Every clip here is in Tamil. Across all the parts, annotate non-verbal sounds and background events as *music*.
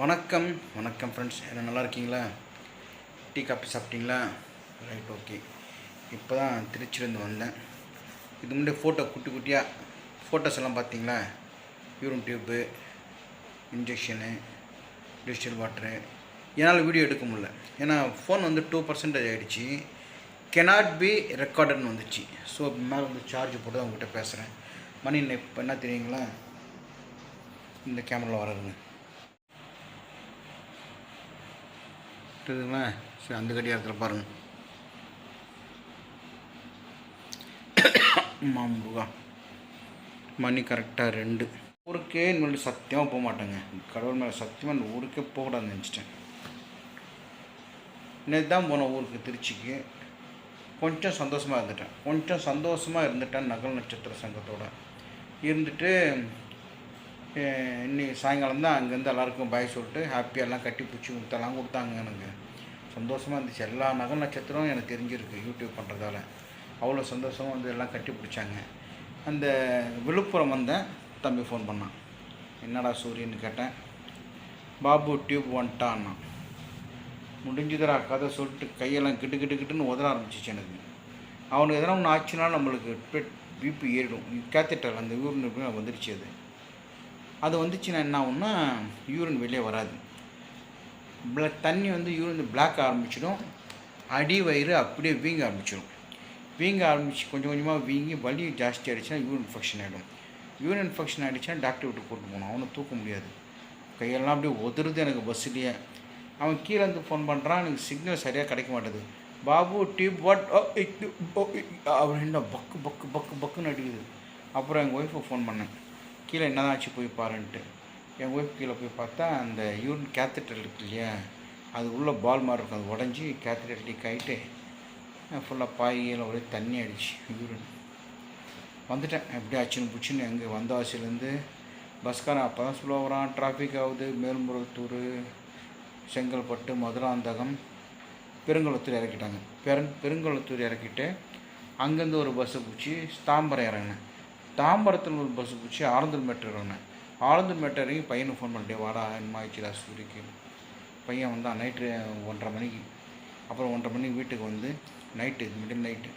வணக்கம் வணக்கம் ஃப்ரெண்ட்ஸ் என்ன நல்லா இருக்கீங்களா? டீ காஃபி சாப்பிட்டீங்களா? ரைட் ஓகே இப்போ தான் திருச்சிலேருந்து வந்தேன். இது முன்னாடி ஃபோட்டோ குட்டி குட்டியாக ஃபோட்டோஸ் எல்லாம் பார்த்தீங்களா? Urine tube injection digital water என்னால் வீடியோ எடுக்க முடியல. ஏன்னா ஃபோன் வந்து டூ பர்சன்டேஜ் ஆகிடுச்சு கெனாட் பி ரெக்கார்டட்னு வந்துச்சு. ஸோ மேலே வந்து சார்ஜ் போட்டு தான் உங்ககிட்ட பேசுகிறேன் மணி இப்போ என்ன தெரியுங்களா? இந்த கேமராவில் வராதுங்க தெரியுதுங்களா சரி அந்த கடிகாரத்தில் பாருங்க. மாம்புகா மணி கரெக்டாக ரெண்டு. ஊருக்கே இன்னொரு சத்தியமாக போக மாட்டேங்க. கடவுள் மேலே சத்தியமாக இந்த ஊருக்கே போகக்கூடாதுன்னு நினச்சிட்டேன். நேற்று தான் போனேன் ஊருக்கு திருச்சிக்கு. கொஞ்சம் சந்தோஷமாக இருந்துட்டேன். கொஞ்சம் சந்தோஷமாக இருந்துட்டேன் நகல் நட்சத்திர சங்கத்தோட. இருந்துட்டு இன்றைக்கி சாயங்காலம் தான் அங்கேருந்து எல்லாருக்கும் பாய் சொல்லிட்டு ஹாப்பியாக எல்லாம் கட்டி பிடிச்சி கொடுத்தெல்லாம் கொடுத்தாங்க எனக்கு. சந்தோஷமாக இருந்துச்சு. எல்லா நகல் நட்சத்திரம் எனக்கு தெரிஞ்சிருக்கு யூடியூப் பண்ணுறதால அவ்வளோ சந்தோஷமாக வந்து எல்லாம் கட்டி பிடிச்சாங்க. அந்த விழுப்புரம் வந்தேன் தம்பி ஃபோன் பண்ணான். என்னடா சூரியன்னு கேட்டேன். பாபு டியூப் வந்துட்டான்னா. முடிஞ்சுதுடா கதை சொல்லிட்டு கையெல்லாம் கிட்டு கிட்டு கிட்டுன்னு உதற ஆரம்பிச்சிச்சு எனக்கு. அவனுக்கு எதனா ஒன்று ஆச்சுன்னா நம்மளுக்கு பிபி ஏறிடும். கேத்தட்டர் அந்த ஊர் வந்துருச்சு அது. அது வந்துச்சுன்னா என்ன ஆகும்னா யூரின் வெளியே வராது. பிளட் தண்ணி வந்து யூரின் பிளாக் ஆரம்பிச்சிடும். அடி வயிறு அப்படியே வீங்க ஆரம்பிச்சிடும் வீங்க ஆரம்பிச்சு கொஞ்சம் கொஞ்சமாக வீங்கி வலி ஜாஸ்தி ஆகிடுச்சுன்னா யூரின் இன்ஃபெக்ஷன் ஆகிடும் யூரின் இன்ஃபெக்ஷன் ஆகிடுச்சுன்னா டாக்டர் விட்டு கூட்டு போகணும். அவனை தூக்க முடியாது. கையெல்லாம் அப்படியே உதறுது எனக்கு பஸ்ஸுலேயே அவன் கீழே இருந்து ஃபோன் பண்ணுறான் எனக்கு சிக்னல் சரியாக கிடைக்க மாட்டேது. பாபு டியூப் வாட் அப்படின்னா பக்கு பக்கு பக்கு பக்குன்னு அடிக்குது. அப்புறம் எங்கள் ஒய்ஃபை ஃபோன் பண்ணேன். கீழே என்னதான் ஆச்சு போய் பாருன்ட்டு. எங்கள் ஒய்ஃப் கீழே போய் பார்த்தா அந்த யூரின் கேத்தட்டர் இருக்கு இல்லையா? அது உள்ளே பால் மாதிரி இருக்கும். அது உடஞ்சி கேத்தட்டர் லீக் ஆகிட்டு ஃபுல்லாக பாயில் ஒரே தண்ணி அடிச்சு யூரின் வந்துட்டேன். எப்படி ஆச்சுன்னு பிடிச்சின்னு எங்கே வந்தவாசிலேருந்து பஸ்காரன் அப்போ தான் ஸ்லோ வரான் டிராஃபிக் ஆகுது மேல்முருகத்தூர் செங்கல்பட்டு மதுராந்தகம் பெருங்குளத்தூர் இறக்கிட்டாங்க. பெருங் பெருங்குளத்தூர் இறக்கிட்டு அங்கேருந்து ஒரு பஸ்ஸை பிடிச்சி தாம்பரம் இறங்கினேன். தாம்பரத்தில் ஒரு பஸ்ஸு பிடிச்சி ஆலந்தூர் மெட்ரோ இறங்கினேன் ஆலந்தூர் மெட்ரோ இறங்கி பையனுக்கு ஃபோன் பண்ணிட்டேன் வாடா என்னமா ஆயிடுச்சுடா சூரிக்கு பையன் வந்தான் நைட்டு ஒன்றரை மணிக்கு. அப்புறம் ஒன்றரை மணிக்கு வீட்டுக்கு வந்து நைட்டு மிடில் நைட்டு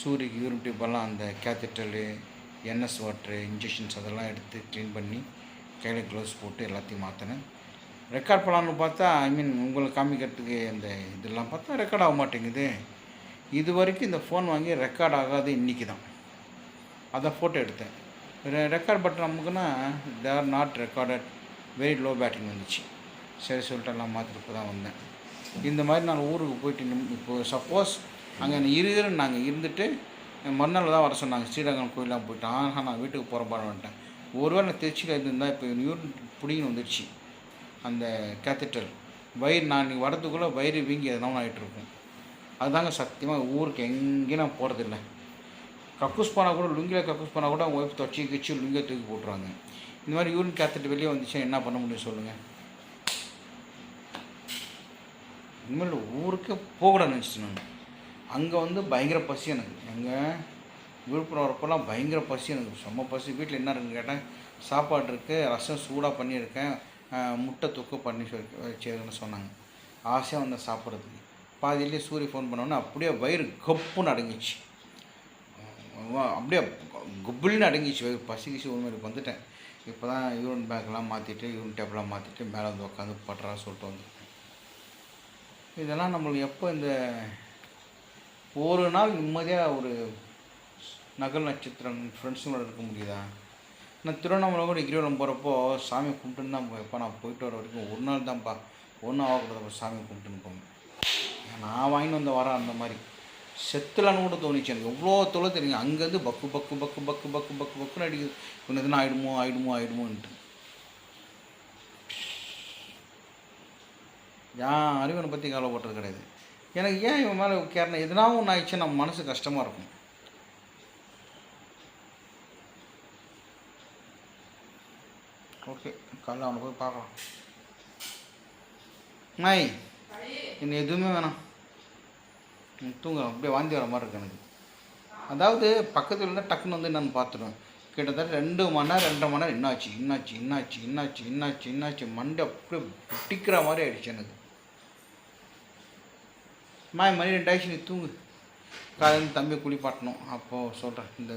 சூரியக்கு யூரின் டியூப்பெல்லாம் அந்த கேத்தட்டலு என்எஸ் வாட்ரு இன்ஜெக்ஷன்ஸ் அதெல்லாம் எடுத்து க்ளீன் பண்ணி கையில் க்ளவுஸ் போட்டு எல்லாத்தையும் மாற்றினேன் ரெக்கார்ட் பண்ணலான்னு பார்த்தா ஐ மீன் உங்களை காமிக்கிறதுக்கு அந்த இதெல்லாம் பார்த்தா ரெக்கார்ட் ஆக மாட்டேங்குது. இது வரைக்கும் இந்த ஃபோன் வாங்கி ரெக்கார்ட் ஆகாது இன்றைக்கி தான் அதை ஃபோட்டோ எடுத்தேன். Record button நமக்குன்னா they are not recorded very low batting வந்துச்சு. சரி சொல்லிட்டு எல்லாம் மாற்றிட்டு தான் வந்தேன். இந்த மாதிரி நான் ஊருக்கு போயிட்டு இப்போது இப்போ சப்போஸ் அங்கே இருன்னு நாங்கள் இருந்துட்டு மறுநாள் தான் வர சொன்னாங்க. ஸ்ரீரங்கம் கோயிலாம் போயிட்டேன் ஆனால் நான் வீட்டுக்கு போகிற பாடம் வந்துட்டேன். ஒருவேளை நான் திருச்சியில் இருந்திருந்தால் இப்போ யூரின் பிடிங்கன்னு வந்துடுச்சு அந்த கேத்தட்ரல் வயிறு நான் நீ வரதுக்குள்ளே வயிறு வீங்கி எதனா ஆகிட்டு இருக்கும். அதுதாங்க சத்தியமாக ஊருக்கு எங்கேயும் நான் போகிறதில்ல கக்கூஸ் போனால் கூட லுங்கியில் கக்கூஸ் போனால் கூட ஒய்ஃப் தொச்சி கிச்சு லுங்கியை தூக்கி போட்டுருவாங்க. இந்த மாதிரி யூரின் கேத்தட்டு வெளியே வந்துச்சுன்னா என்ன பண்ண முடியும் சொல்லுங்கள் இனிமேல் ஊருக்கே போகக்கூடாதுன்னு நினச்சிட்டு நான். அங்கே வந்து பயங்கர பசி எனக்கு. எங்கள் விழுப்புரம் வரப்போலாம் பயங்கர பசி எனக்கு. செம்ம பசி. வீட்டில் என்ன இருக்குன்னு கேட்டேன். சாப்பாடு இருக்குது ரசம் சூடாக பண்ணியிருக்கேன். முட்டை தொக்கு பண்ணி சொல்லி சொன்னாங்க. ஆசையாக வந்தேன் சாப்பிட்றதுக்கு. பாதியிலேயே சூரிய ஃபோன் பண்ணோன்னே அப்படியே வயிறு கப்புன்னு அடங்கிச்சு அப்படியே குப்பிள்னு அடங்கிச்சு. பசிக்கிச்சு ஒரு மாதிரி வந்துட்டேன். இப்போ தான் யூரின் பேக்கெலாம் மாற்றிட்டு யூரின் டேப்லாம் மாற்றிட்டு மேலே வந்து உட்காந்து பட்டுறா சொல்லிட்டு வந்துருக்கேன் இதெல்லாம் நம்மளுக்கு எப்போ இந்த ஒரு நாள் நிம்மதியாக ஒரு நகல் நட்சத்திரம் ஃப்ரெண்ட்ஸுங்களோட இருக்க முடியுதா? நான் திருவண்ணாமலை கூட கிரிவலம் போகிறப்போ சாமி கும்பிட்டுன்னு தான் போய் நான் போயிட்டு வர வரைக்கும் ஒரு நாள் தான்ப்பா. ஒன்றும் ஆகக்கூடாது சாமி கும்பிட்டுன்னு போங்க நான் வாங்கிட்டு வந்த வரேன் அந்த மாதிரி. செத்துலான்னு கூட தோணுச்சு. எனக்கு எவ்வளோ தொலை தெரியுங்க. அங்கேருந்து பக்கு பக்கு பக்கு பக்கு பக்கு பக்கு பக்குன்னு அடிக்குது. இன்னும் எதுனா ஆயிடுமோ ஆயிடுமோ ஆயிடுமோன்ட்டு. யாரும் இவனை பற்றி கவலைப்பட்டது கிடையாது. எனக்கு ஏன் இவன் மேலே கேரணம் எதுனா ஒன்று ஆயிடுச்சு நம்ம மனசு கஷ்டமாக இருக்கும். ஓகே காலைல அவனை போய் பார்க்கலாம். நாய் இன்னும் எதுவுமே வேணாம். ம், அப்படியே வாந்தி வர மாதிரி இருக்கு எனக்கு. அதாவது பக்கத்தில் இருந்தால் டக்குன்னு வந்து நான் பார்த்துருவேன். கிட்டத்தட்ட ரெண்டு மணி நேரம் ரெண்டரை மணி நேரம் என்னாச்சு என்னாச்சு என்னாச்சு என்னாச்சு என்னாச்சு என்னாச்சு மண்டை அப்படியே பிடிக்கிற மாதிரி ஆயிடுச்சு எனக்கு. மாய மணி ரெண்டாயிடுச்சு நீ தூங்கு. காலையில் தம்பி குளிப்பாட்டணும் அப்போது சொல்கிறேன் இந்த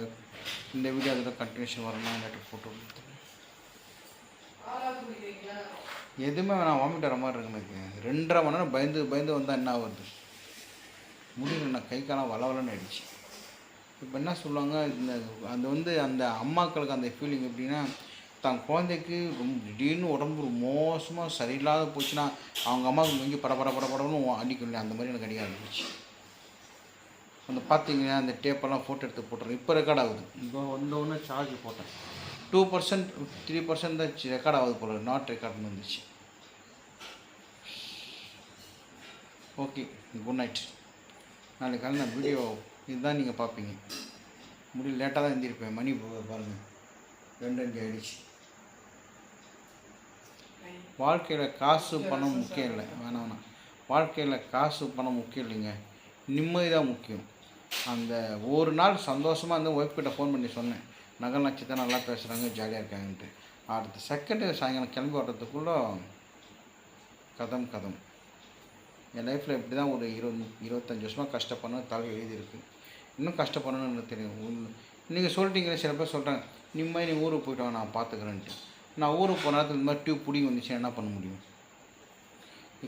இந்த வீடியோ அதில் கண்டினியூஷன் வரணும் இல்லாட்டி போட்டு எதுவுமே நான் வாமிட் வர மாதிரி இருக்கு எனக்கு. ரெண்டரை மணி நேரம் பயந்து பயந்து வந்தால் என்ன ஆகுது முடியல கை காலம் வளவலன்னு ஆயிடுச்சு. இப்போ என்ன சொல்லுவாங்க இந்த அது வந்து அந்த அம்மாக்களுக்கு அந்த ஃபீலிங் எப்படின்னா தன் குழந்தைக்கு ரொம்ப திடீர்னு உடம்பு மோசமாக சரியில்லாத போச்சுன்னா அவங்க அம்மாவுக்கு இங்கே பட பட பட படம்னு அடிக்கும் இல்லையா? அந்த மாதிரி எனக்கு அடிக்க ஆரம்பிச்சு அந்த பார்த்தீங்கன்னா அந்த டேப்பெல்லாம் ஃபோட்டோ எடுத்து போட்டுறேன். இப்போ ரெக்கார்ட் ஆகுது. இப்போ வந்த உடனே சார்ஜ் போட்டேன். டூ பர்சன்ட் த்ரீ பர்சன்ட் தான் ரெக்கார்ட் ஆகுது போல நாட் ரெக்கார்ட்னு வந்துச்சு. ஓகே குட் நைட் நாளைக்கு காலையில் நான் வீடியோ இதுதான் நீங்கள் பார்ப்பீங்க. முடியும் லேட்டாக தான் எழுந்திருப்பேன் மணி பாருங்கள் ரெண்டு அஞ்சு ஆயிடுச்சு. வாழ்க்கையில் காசு பணம் முக்கியம் இல்லை. வேணாம் வேணாம். வாழ்க்கையில் காசு பணம் முக்கியம் இல்லைங்க. நிம்மதி தான் முக்கியம். அந்த ஒரு நாள் சந்தோஷமாக இருந்து ஒய்ஃப் கிட்ட ஃபோன் பண்ணி சொன்னேன். நகல் நட்சத்திரம் நல்லா பேசுகிறாங்க ஜாலியாக இருக்காங்கன்ட்டு. அடுத்த செகண்டு சாயங்காலம் கிளம்பி வர்றதுக்குள்ளே கதம் கதம். என் லைஃப்பில் இப்படி தான் ஒரு இருபது இருபத்தஞ்சி வருஷமாக கஷ்டப்படணும் தலை எழுதியிருக்கு. இன்னும் கஷ்டப்படணும்னு எனக்கு தெரியும். நீங்கள் சொல்லிட்டீங்களே சில பேர் சொல்கிறாங்க நிம்மதி நீ ஊருக்கு போயிட்டு நான் பார்த்துக்கிறேன்ட்டு நான் ஊருக்கு போன நேரத்தில் இந்த மாதிரி டியூப் பிடிங்கி வந்துச்சுன்னா என்ன பண்ண முடியும்?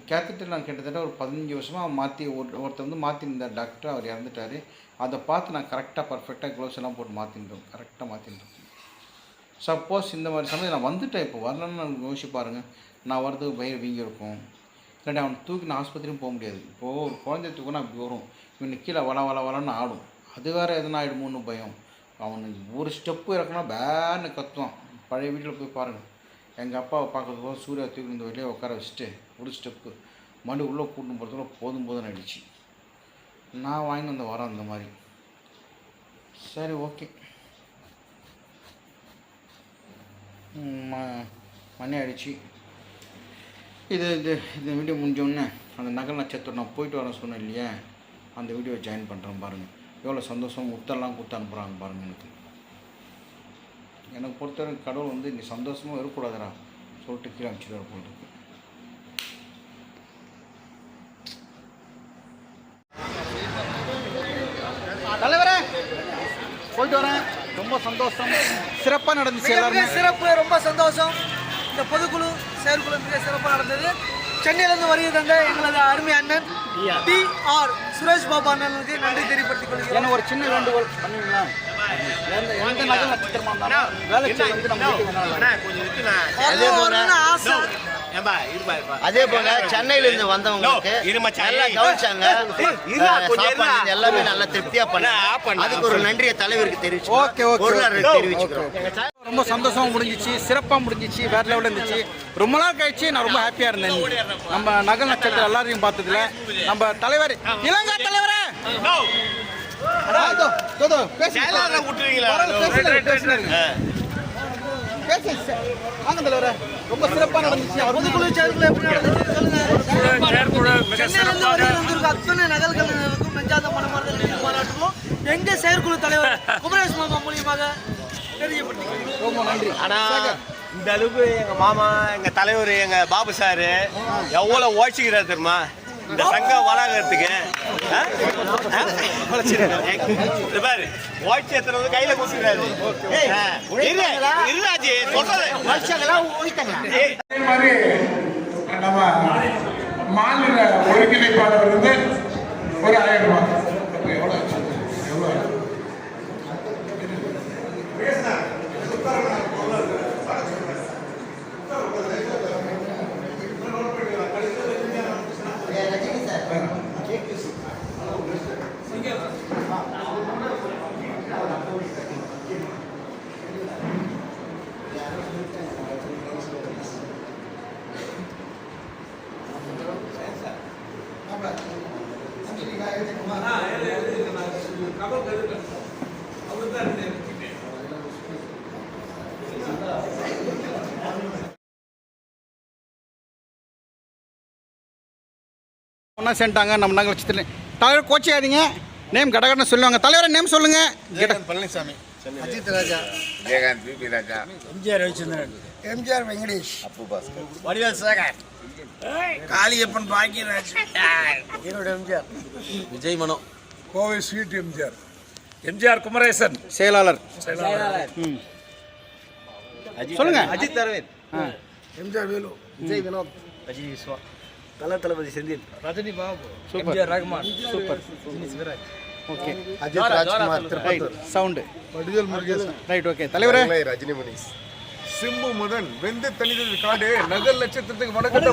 கேத்துட்டு நான் கிட்டத்தட்ட ஒரு பதினஞ்சு வருஷமாக மாற்றி ஒரு ஒருத்தர் வந்து மாற்றிருந்தார் டாக்டர் அவர் இறந்துட்டார். அதை பார்த்து நான் கரெக்டாக பர்ஃபெக்டாக க்ளோஸ் எல்லாம் போட்டு மாற்றின்றோம் கரெக்டாக மாற்றிருந்தோம் சப்போஸ் இந்த மாதிரி சமயம் நான் வந்துட்டேன் இப்போ வரலன்னு யோசிச்சு பாருங்கள் நான் வர்றதுக்கு பயிர் வீங்கி இருக்கும் இல்லாட்டி அவனை தூக்கி நான் ஆஸ்பத்திரியும் போக முடியாது. இப்போது ஒரு குழந்தைய தூக்கினா அப்படி வரும். இவன் கீழே வள வள வளன்னு ஆடும். அது வேறு எதுனா ஆகிடுமோன்னு பயம். அவனுக்கு ஒரு ஸ்டெப்பு இறக்குனா பேர்னு கத்துவான். பழைய வீட்டில் போய் பாருங்கள் எங்கள் அப்பாவை பார்க்கறதுக்கு போது சூர்யா தூக்கி இந்த வெளியே உட்கார வச்சுட்டு ஒரு ஸ்டெப்பு மண்டி உள்ளே கூட்டின்னு போகிறதுல போதும் போதும் ஆயிடுச்சு. நான் வாங்கி வந்த வரேன் அந்த மாதிரி. சரி ஓகே மணி ஆயிடுச்சு. இது இது இந்த வீடியோ முடிஞ்சோடனே அந்த நகல் நட்சத்திரம் நான் போயிட்டு வரேன் சொன்னேன் இல்லையா? அந்த வீடியோ ஜாயின் பண்ணுறேன் பாருங்கள் எவ்வளோ சந்தோஷம். முத்தெல்லாம் கொடுத்து அனுப்புகிறாங்க பாருங்கள் எனக்கு. எனக்கு பொறுத்தவரை கடவுள் வந்து நீ சந்தோஷமாக இருக்கக்கூடாதுடா. சொல்லிட்டு கீழே போல் இருக்கு. தலைவரே போயிட்டு வரேன். ரொம்ப சந்தோஷம். சிறப்பாக நடந்துச்சு எல்லாருமே. சிறப்பு ரொம்ப சந்தோஷம். இந்த பொதுக்குழு செயற்குழு மிக சிறப்பாக நடந்தது. சென்னையிலிருந்து வருகை தந்த எங்களது அருமை அண்ணன் டி ஆர் சுரேஷ் பாபு அண்ணனுக்கு நன்றி தெரியப்படுத்திக் கொள்கிறோம் எனக்கு ஒரு சின்ன வேண்டுகோள் பண்ணுவீங்களா? எந்த எந்த நகல் நட்சத்திரமா இருந்தாலும் வேலை செய்ய வந்து நம்ம வீட்டுக்கு வேணாம் அது வரணும்னு ஆசை. அதே போல சென்னையில இருந்து வந்தவங்களுக்கு. நல்லா கவனிச்சாங்க. சாப்பாடு. எல்லாமே நல்லா திருப்தியா பண்ண நான் ஆஃப் பண்ணேன். அதுக்கு ஒரு நன்றியை தலைவருக்கு தெரிவிச்சு ஓகே, ஓகே, பொருளாளருக்கு. தெரிவிச்சுக்கிறோம். ரொம்ப சந்தோஷமா முடிஞ்சிச்சு சிறப்பாக முடிஞ்சிச்சு வேற லெவலில் இருந்துச்சு. ரொம்ப நாள் கழிச்சு நான் ரொம்ப ஹாப்பியாக இருந்தேன். நம்ம நகல் நட்சத்திரம் எல்லாரையும் பார்த்ததுல நம்ம தலைவர் இளங்கா தலைவரே! ரொம்ப சிறப்பாக நடந்துச்சு. அவர் பொதுக்குழு செயற்குழு எப்படி நடந்துச்சு? அத்தனை நகல்களுக்கும் நெஞ்சாத மனமார்ந்த பாராட்டுகளும் எங்க செயற்குழு தலைவர்? *laughs* குமரேஷ் மாமா மூலியமாக. தெரியப்படுத்திக் கொள்கிறோம் ரொம்ப நன்றி. ஆனா சேகர், இந்த அளவுக்கு எங்க மாமா எங்க தலைவர் எங்க பாபு சாரு எவ்வளவு உழைச்சிக்கிறாரு தெரியுமா? இந்த சங்க வளாகத்துக்கு ஆ? ஆ? இது பாரு உழைச்சி எத்தனை வந்து கையில கொடுத்துக்கிறாரு. இருராஜி சொல்றது. ஏய், அதே மாதிரி நம்ம மாநில ஒருங்கிணைப்பாளர் வந்து ஒரு ஆயிரம் ரூபாய். ஒன்றா சேர்ந்துட்டாங்க நம்ம நகல் நட்சத்திரம் தலைவர் கோச்சியாதீங்க நேம் கடகடன்னு சொல்லுவாங்க. தலைவரை நேம் சொல்லுங்கள் பழனிசாமி. அஜித் ராஜா. விஜயகாந்த் பிபி ராஜா. எம்ஜிஆர் வெங்கடேஷ். அப்பு பாஸ்கர். வடிவேல் சேகர். காளியப்பன் பாக்கியராஜ் ஈரோடு எம்ஜிஆர். விஜய் மனோ. கோவை ஸ்வீட் எம்ஜிஆர். எம்ஜிஆர் குமரேசன். செயலாளர். சொல்லுங்க. அஜித் அரவிந்த். எம்ஜிஆர் வேலு. விஜய் வினோத் ரஜினி விஸ்வா. தல தளபதி Senthil. Rajini Babu. Super. Rahman. Super. Okay Ajith Rajkumar right sound Vadivel Murugesan right okay தலைவரே ரஜினி மணிஷ் சிம்பு முதன் வெந்து தனிதல் காடு நகர் லட்சத்துக்கு வணக்கத்தை